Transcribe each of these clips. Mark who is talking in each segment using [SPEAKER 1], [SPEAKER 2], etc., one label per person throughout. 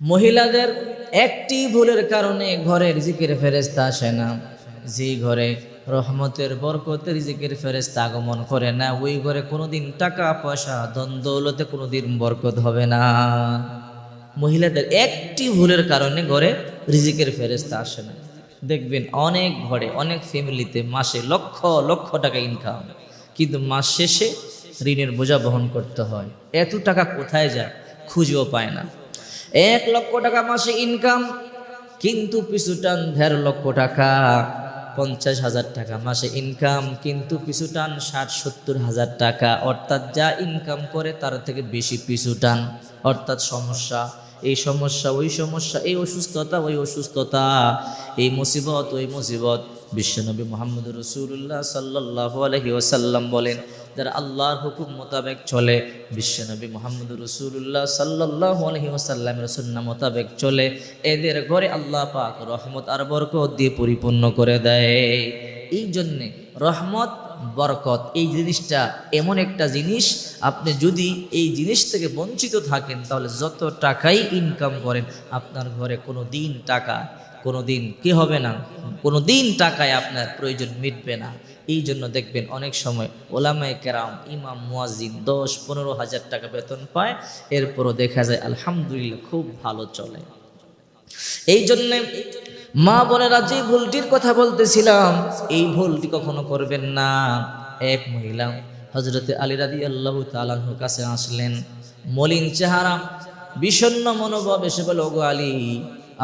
[SPEAKER 1] মহিলাদের একটি ভুলের কারণে ঘরে রিজিকের ফেরেস্তা আসে না। যে ঘরে রহমতের বরকতের রিজিকের ফেরেস্তা আগমন করে না, ওই ঘরে কোনোদিন টাকা, পয়সা, ধন, দৌলতে কোনোদিন বরকত হবে না। মহিলাদের একটি ভুলের কারণে ঘরে রিজিকের ফেরেস্তা আসে না। দেখবেন অনেক ঘরে, অনেক ফ্যামিলিতে মাসে লক্ষ লক্ষ টাকা ইনকাম কিন্তু মাস শেষে ঋণের বোঝা বহন করতে হয়। এত টাকা কোথায় যায় খুঁজেও পায় না। এক লক্ষ টাকা মাসে ইনকাম কিন্তু পিছু টান দেড় লক্ষ টাকা, পঞ্চাশ হাজার টাকা মাসে ইনকাম কিন্তু পিছু টান ষাট সত্তর হাজার টাকা। অর্থাৎ যা ইনকাম করে, তার থেকে বেশি পিছু টান অর্থাৎ সমস্যা এই সমস্যা, ওই সমস্যা, এই অসুস্থতা, ওই অসুস্থতা, এই মুসিবত, ওই মুসিবত। বিশ্বনবী মোহাম্মদ রসুল্লাহ সাল্লাহ আলহি ওসাল্লাম বলেন, যারা আল্লাহর হুকুম মোতাবেক চলে, বিশ্বনবী মোহাম্মদ রসুল্লাহ সাল্লাহ আলহি ওসাল্লামের সুন্না মোতাবেক চলে, এদের ঘরে আল্লাহ পাক রহমত আর বরকত দিয়ে পরিপূর্ণ করে দেয়। এই জন্যে রহমত, বরকত, এই জিনিসটা এমন একটা জিনিস, আপনি যদি এই জিনিস থেকে বঞ্চিত থাকেন, তাহলে যত টাকাই ইনকাম করেন, আপনার ঘরে কোনো দিন টাকা, কোনো দিন কি হবে না, কোনো দিন টাকায় আপনার প্রয়োজন মিটবে না। এই জন্য দেখবেন অনেক সময় ওলামায় কেরাম, ইমাম মুয়াজিন দশ পনেরো হাজার টাকা বেতন পায়, এরপরও দেখা যায় আলহামদুলিল্লাহ খুব ভালো চলে। এই জন্যে মা বোনেরা যে ভুলটির কথা বলতেছিলাম, এই ভুলটি কখনো করবেন না। এক মহিলা হজরতে আলী রাদি আল্লাহ তালাহুর কাছে আসলেন, মলিন চেহারা, বিষণ্ণ মনোভাব এসে বলে, ওগো আলী,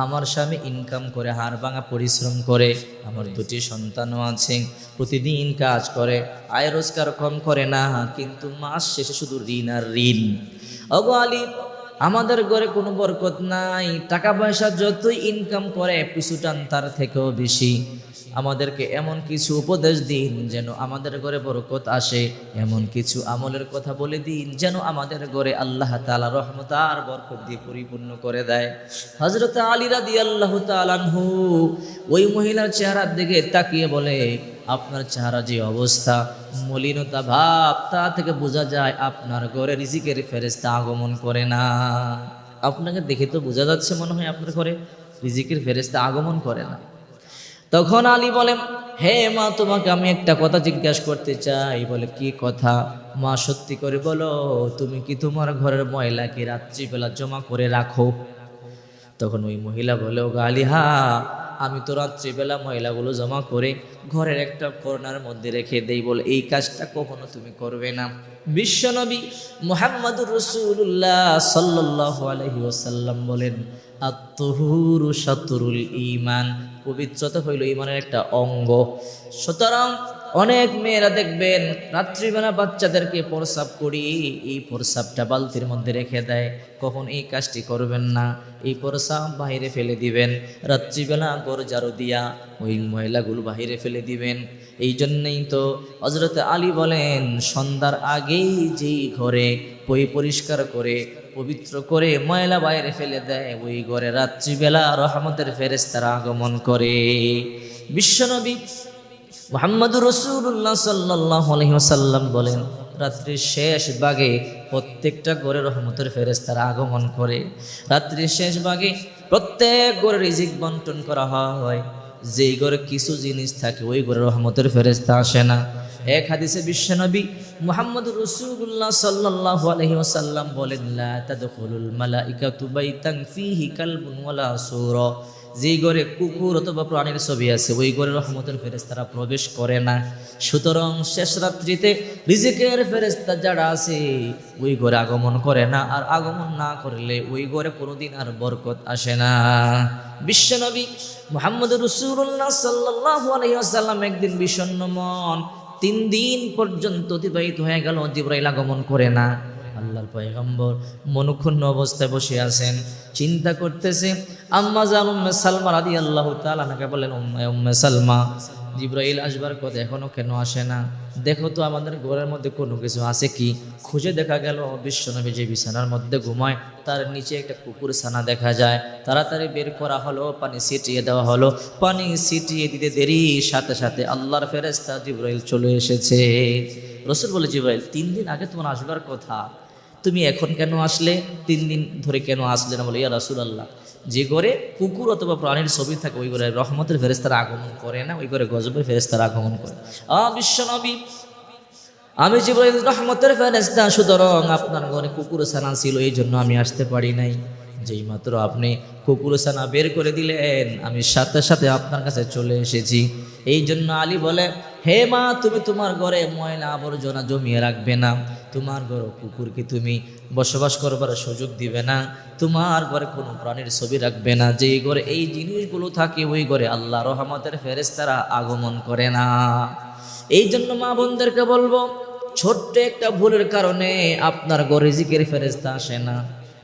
[SPEAKER 1] আমার স্বামী ইনকাম করে, হাড় ভাঙা পরিশ্রম করে, আমার দুটি সন্তানও আছে, প্রতিদিন কাজ করে, আয় রোজগার কম করে না, কিন্তু মাস শেষে শুধু ঋণ আর ঋণ। ওগো আলী আমাদের ঘরে কোনো বরকত নাই টাকা পয়সা যতই ইনকাম করে, পিছুটান তার থেকেও বেশি। আমাদেরকে এমন কিছু উপদেশ দিন যেন আমাদের ঘরে বরকত আসে, এমন কিছু আমলের কথা বলে দিন যেন আমাদের ঘরে আল্লাহ তালা রহমত আর বরকত দিয়ে পরিপূর্ণ করে দেয়। হজরত আলীরা রাদি আল্লাহ তালানহু ওই মহিলার চেহারার দিকে তাকিয়ে বলে আপনার চেহারা যে অবস্থা, মলিনতা ভাব, তা থেকে বোঝা যায় আপনার ঘরে রিজিকের ফেরেস্তা আগমন করে না। আপনাকে দেখে তো বোঝা যাচ্ছে মনে হয় আপনার ঘরে রিজিকের ফেরেস্তা আগমন করে না। তখন আলী বলেন, হে মা, তোমাকে আমি একটা কথা জিজ্ঞাসা করতে চাই। বলে, কি কথা? মা, সত্যি করে বলো, তুমি কি তোমার ঘরের ময়লাকে রাত্রিবেলা জমা করে রাখো? তখন ওই মহিলা বলে ও গালি হা আমি তো রাত্রিবেলা মহিলাগুলো জমা করে ঘরের একটা কর্নার মধ্যে রেখে দেই বলে, এই কাজটা কখনো তুমি করবে না। বিশ্বনবী মোহাম্মদুর রসুল্লাহ সাল্লাহ ওসাল্লাম বলেন আত্মহুরু সাতুরুল ইমান পবিত্রতা হইল ইমানের একটা অঙ্গ। সুতরাং অনেক মেয়েরা দেখবেন রাত্রিবেলা বাচ্চাদেরকে প্রসাব করি, এই প্রসাবটা বালতির মধ্যে রেখে দেয়। কখন এই কাজটি করবেন না, এই প্রসাব বাইরে ফেলে দিবেন। রাত্রিবেলা গর জারু দিয়া ওই ময়লাগুলো বাইরে ফেলে দিবেন। এই জন্যই তো হজরত আলী বলেন, সন্ধ্যার আগেই যেই ঘরে পই পরিষ্কার করে, পবিত্র করে ময়লা বাইরে ফেলে দেয়, ওই ঘরে রাত্রিবেলা রহমতের ফেরেস্তারা আগমন করে। বিশ্বনবী মোহাম্মদুর রসুল্লাহ সাল্লাহ আলহিহাসাল্লাম বলেন, রাত্রির শেষ ভাগে প্রত্যেকটা ঘরে রহমতের ফেরেস্তারা আগমন করে। রাত্রির শেষ ভাগে প্রত্যেক ঘরে রিজিক বন্টন করা হয়। যেই ঘরে কিছু জিনিস থাকে, ওই ঘরে রহমতের ফেরেস্তা আসে না। এক হাদিসে বিশ্বনবী মুহাম্মদ রসুল্লাহ সাল্লাহ আলহি বলেন যেই ঘরে কুকুর অথবা প্রাণীর ছবি আছে, ওই ঘরে রহমতের ফেরেস্তারা প্রবেশ করে না। সুতরাং শেষ রাত্রিতে রিজিকের ফেরেস্তা যারা আছে, ওই ঘরে আগমন করে না। আর আগমন না করলে ওই ঘরে কোনোদিন আর বরকত আসে না। বিশ্বনবী মোহাম্মদ রসুল্লাহ সাল্লাহ আলহিহাসাল্লাম একদিন বিষণ্ণ মন, তিন দিন পর্যন্ত অতিবাহিত হয়ে গেল, জিব্রাইল আগমন করে না। আল্লাহর পয়গম্বর মনুক্ষুণ্ণ অবস্থায় বসে আছেন। চিন্তা করতেছে। আম্মা জান উম্মে সালমা রাদি আল্লাহ তালাকে বলেন উম্মে উম্মে সালমা, জিব্রাইল আসবার কথা এখনও কেন আসে না? দেখো তো আমাদের ঘরের মধ্যে কোনো কিছু আছে কি? খুঁজে দেখা গেল বিশ্বনবী যে বিছানার মধ্যে ঘুমায়, তার নিচে একটা কুকুর ছানা দেখা যায়। তাড়াতাড়ি বের করা হলো, পানি ছিটিয়ে দেওয়া হলো। পানি ছিটিয়ে দিতে দেরি, সাথে সাথে আল্লাহর ফেরেস্তা জিব্রাইল চলে এসেছে। রসুল বলে, জিব্রাইল, তিন দিন আগে তোমার আসবার কথা। তুমি এখন কেন আসলে? তিন দিন ধরে কেন আসলে না? বলে, ইয়া রাসুল আল্লাহ যে ঘরে কুকুর অথবা প্রাণীর ছবি থাকে, ওই ঘরে রহমতের ফেরেস্তারা আগমন করে না, ওই ঘরে গজবের ফেরেস্তারা আগমন করে আ বিশ্বনবী আমি জিব্রাইল রহমতের ফেরেস্তা সুতরাং আপনার ঘরে কুকুর ছানা ছিল, এই জন্য আমি আসতে পারি নাই। যেই মাত্র আপনি কুকুর ছানা বের করে দিলেন, আমি সাথে সাথে আপনার কাছে চলে এসেছি। এই জন্য আলী বলে হে মা, তুমি তোমার ঘরে ময়লা আবর্জনা জমিয়ে রাখবে না। তোমার ঘরে কুকুরকে তুমি বসবাস করবার সুযোগ দিবে না। তোমার ঘরে কোনো প্রাণীর ছবি রাখবে না। যেই ঘরে এই জিনিসগুলো থাকে, ওই ঘরে আল্লাহ রহমতের ফেরেস্তারা আগমন করে না। এই জন্য মা বোনদেরকে বলব, ছোট্ট একটা ভুলের কারণে আপনার ঘরে জিকের ফেরেস্তা আসে না।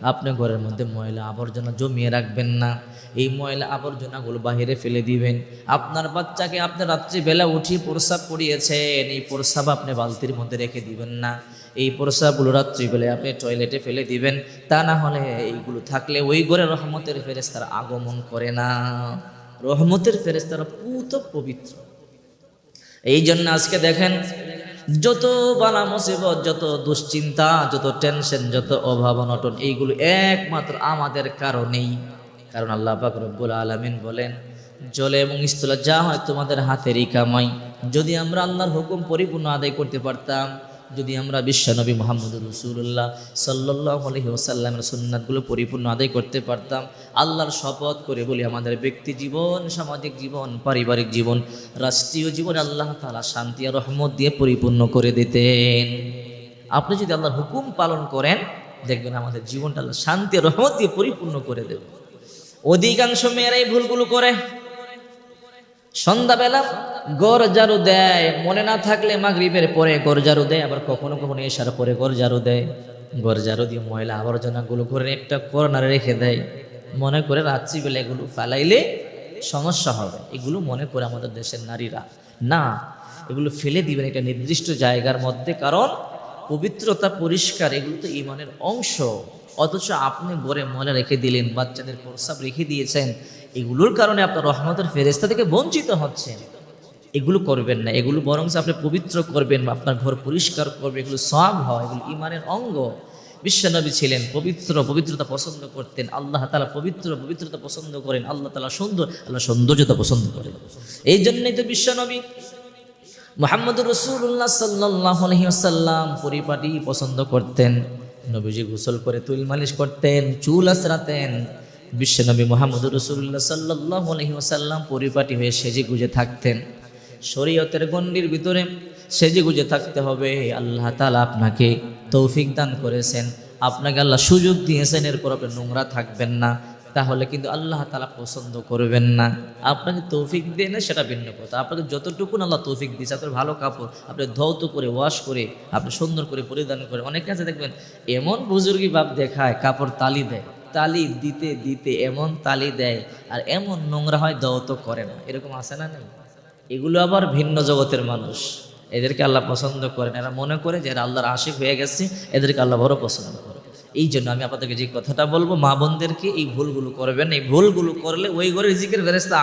[SPEAKER 1] আপনি ঘরের মধ্যে ময়লা আবর্জনা জমিয়ে রাখবেন না। এই ময়লা আবর্জনাগুলো বাহিরে ফেলে দিবেন। আপনার বাচ্চাকে আপনি রাত্রিবেলা উঠিয়ে প্রস্রাব করিয়েছেন, এই প্রস্রাব আপনি বালতির মধ্যে রেখে দিবেন না। এই প্রস্রাবগুলো রাত্রিবেলায় আপনি টয়লেটে ফেলে দিবেন। তা না হলে এইগুলো থাকলে ওই ঘরে রহমতের ফেরেস্তারা আগমন করে না। রহমতের ফেরেস্তারা পুত পবিত্র। এই জন্য আজকে দেখেন যত বালা মুসিবত, যত দুশ্চিন্তা, যত টেনশন যত অভাব অনটন, এইগুলো একমাত্র আমাদের কারণেই। কারণ আল্লাহ পাক রব্বুল আলামিন বলেন, জলে এবং স্থলে যা হয় তোমাদের হাতেরই কামাই। যদি আমরা আল্লাহর হুকুম পরিপূর্ণ আদায় করতে পারতাম যদি আমরা বিশ্বনবী মোহাম্মদ রসুল্লাহ সাল্লাহ আলহি ওসাল্লামের সুন্নাতগুলো পরিপূর্ণ আদায় করতে পারতাম, আল্লাহর শপথ করে বলি আমাদের ব্যক্তি জীবন, সামাজিক জীবন, পারিবারিক জীবন, রাষ্ট্রীয় জীবন আল্লাহ তালা শান্তি আর রহমত দিয়ে পরিপূর্ণ করে দিতেন। আপনি যদি আল্লাহর হুকুম পালন করেন, দেখবেন আমাদের জীবনটা আল্লাহ শান্তি আর রহমত দিয়ে পরিপূর্ণ করে দেবে। অধিকাংশ মেয়েরাই ভুলগুলো করে। সন্ধ্যাবেলা গড় জারু দেয়, মনে না থাকলে মাগরিবের পরে গড় জারু দেয়, আবার কখনো কখনো এসার পরে গড় জারু দেয়। গড় জারু দিয়ে ময়লা আবর্জনাগুলো করে একটা কর্নারে রেখে দেয়। মনে করে রাত্রিবেলা এগুলো ফেলাইলে সমস্যা হবে। এগুলো মনে করে আমাদের দেশের নারীরা। না, এগুলো ফেলে দিবেন একটা নির্দিষ্ট জায়গার মধ্যে, কারণ পবিত্রতা পরিষ্কার এগুলো তো ইমানের অংশ। অথচ আপনি গড়ে ময়লা রেখে দিলেন, বাচ্চাদের প্রস্রাব রেখে দিয়েছেন, এগুলোর কারণে আপনার রহমতের ফেরেস্তা থেকে বঞ্চিত হচ্ছেন। এগুলো করবেন না, এগুলো বরং আপনি পবিত্র করবেন বা আপনার ঘর পরিষ্কার করবেন, এগুলো সব হয়, এগুলো ইমানের অঙ্গ। বিশ্বনবী ছিলেন, পবিত্র পবিত্রতা পছন্দ করতেন, আল্লাহ তালা পবিত্র পবিত্রতা পছন্দ করেন, আল্লাহ তালা সুন্দর, আল্লাহ সৌন্দর্যতা পছন্দ করেন। এই জন্যই তো বিশ্বনবী মোহাম্মদ রসুল্লাহ সাল্লাহ আলহিহাসাল্লাম পরিপাটি পছন্দ করতেন, নবীজি গোসল করে তুল মালিশ করতেন, চুল আসরাতেন বিশ্বনবী মোহাম্মদ রসুল্লাহ সাল্লাহ আলহিহাসাল্লাম পরিপাটি হয়ে সেজে গুজে থাকতেন। শরীয়তের গণ্ডির ভিতরে সেজে গুজে থাকতে হবে। আল্লাহ তালা আপনাকে তৌফিক দান করেছেন। আপনাকে আল্লাহ সুযোগ দিয়েছেন, এরপর আপনি নোংরা থাকবেন না। তাহলে কিন্তু আল্লাহ তালা পছন্দ করবেন না। আপনাকে তৌফিক দিয়ে না, সেটা ভিন্ন কথা। আপনাকে যতটুকু আল্লাহ তৌফিক দিয়েছে, আপনার ভালো কাপড় আপনি ধৌত করে ওয়াশ করে, আপনি সুন্দর করে পরিধান করে অনেক কাছে দেখবেন, এমন বুজুর্গি ভাব দেখায়, কাপড় তালি দেয়। তালি দিতে দিতে এমন তালি দেয়, আর এমন নোংরা হয় দৌত করে না। এরকম আসে না নেই? এগুলো আবার ভিন্ন জগতের মানুষ। এদেরকে আল্লাহ পছন্দ করেন। এরা মনে করে যে এরা আল্লাহর আশিক হয়ে গেছে, এদেরকে আল্লাহ বড় পছন্দ করে এই জন্য আমি আপনাদেরকে যে কথাটা বলব, মা বোনদেরকে এই ভুলগুলো করবেন এই ভুলগুলো করলে ওই ঘরে রিজিকের ফেরেস্তা